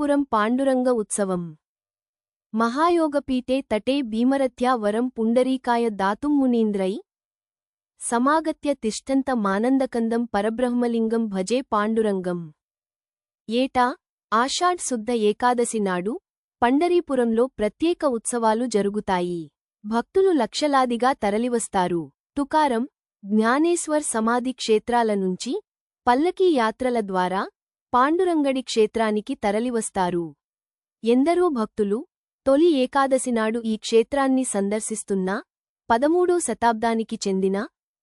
పండరీపురం పాండురంగ ఉత్సవం. మహాయోగపీఠే తటే భీమరథ్యా వరం పుండరీకాయ దాతుం మునీంద్రై. సమాగత్య తిష్టంత మానందకందం పరబ్రహ్మలింగం భజే పాండురంగం. ఏటా ఆషాఢ్ శుద్ధ ఏకాదశి నాడు పండరీపురంలో ప్రత్యేక ఉత్సవాలు జరుగుతాయి. భక్తులు లక్షలాదిగా తరలివస్తారు. తుకారం జ్ఞానేశ్వర్ సమాధి క్షేత్రాల నుంచి పల్లకీ యాత్రల ద్వారా పాండురంగడి క్షేత్రానికి తరలివస్తారు. ఎందరో భక్తులు తొలి ఏకాదశినాడు ఈ క్షేత్రాన్ని సందర్శిస్తున్నా పదమూడో శతాబ్దానికి చెందిన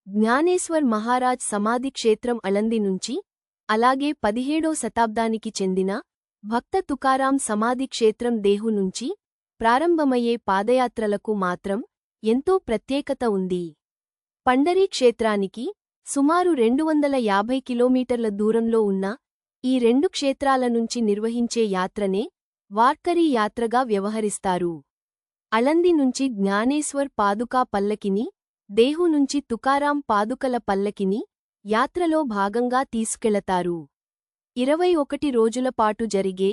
జ్ఞానేశ్వర్ మహారాజ్ సమాధి క్షేత్రం అళంది నుంచి అలాగే పదిహేడో శతాబ్దానికి చెందిన భక్త తుకారాం సమాధి క్షేత్రం దేహు నుంచి ప్రారంభమయ్యే పాదయాత్రలకు మాత్రం ఎంతో ప్రత్యేకత ఉంది. పండరీ క్షేత్రానికి సుమారు రెండు వందల యాభై కిలోమీటర్ల దూరంలో ఉన్న ఈ రెండు క్షేత్రాల నుంచి నిర్వహించే యాత్రనే వార్కరీ యాత్రగా వ్యవహరిస్తారు. అళంది నుంచి జ్ఞానేశ్వర్ పాదుకా పల్లకిని దేహు నుంచి తుకారాం పాదుకల పల్లకిని యాత్రలో భాగంగా తీసుకెళతారు. ఇరవై ఒకటి రోజుల పాటు జరిగే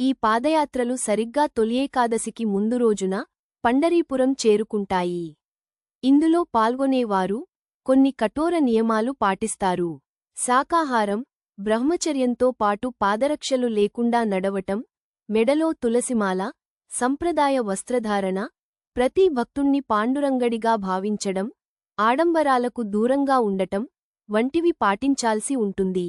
ఈ పాదయాత్రలు సరిగ్గా తొలియేకాదశికి ముందు రోజున పండరీపురం చేరుకుంటాయి. ఇందులో పాల్గొనేవారు కొన్ని కఠోర నియమాలు పాటిస్తారు. శాకాహారం బ్రహ్మచర్యంతో పాటు పాదరక్షలు లేకుండా నడవటం మెడలో తులసిమాల సంప్రదాయ వస్త్రధారణ ప్రతి భక్తుణ్ణి పాండురంగడిగా భావించడం ఆడంబరాలకు దూరంగా ఉండటం వంటివి పాటించాల్సి ఉంటుంది.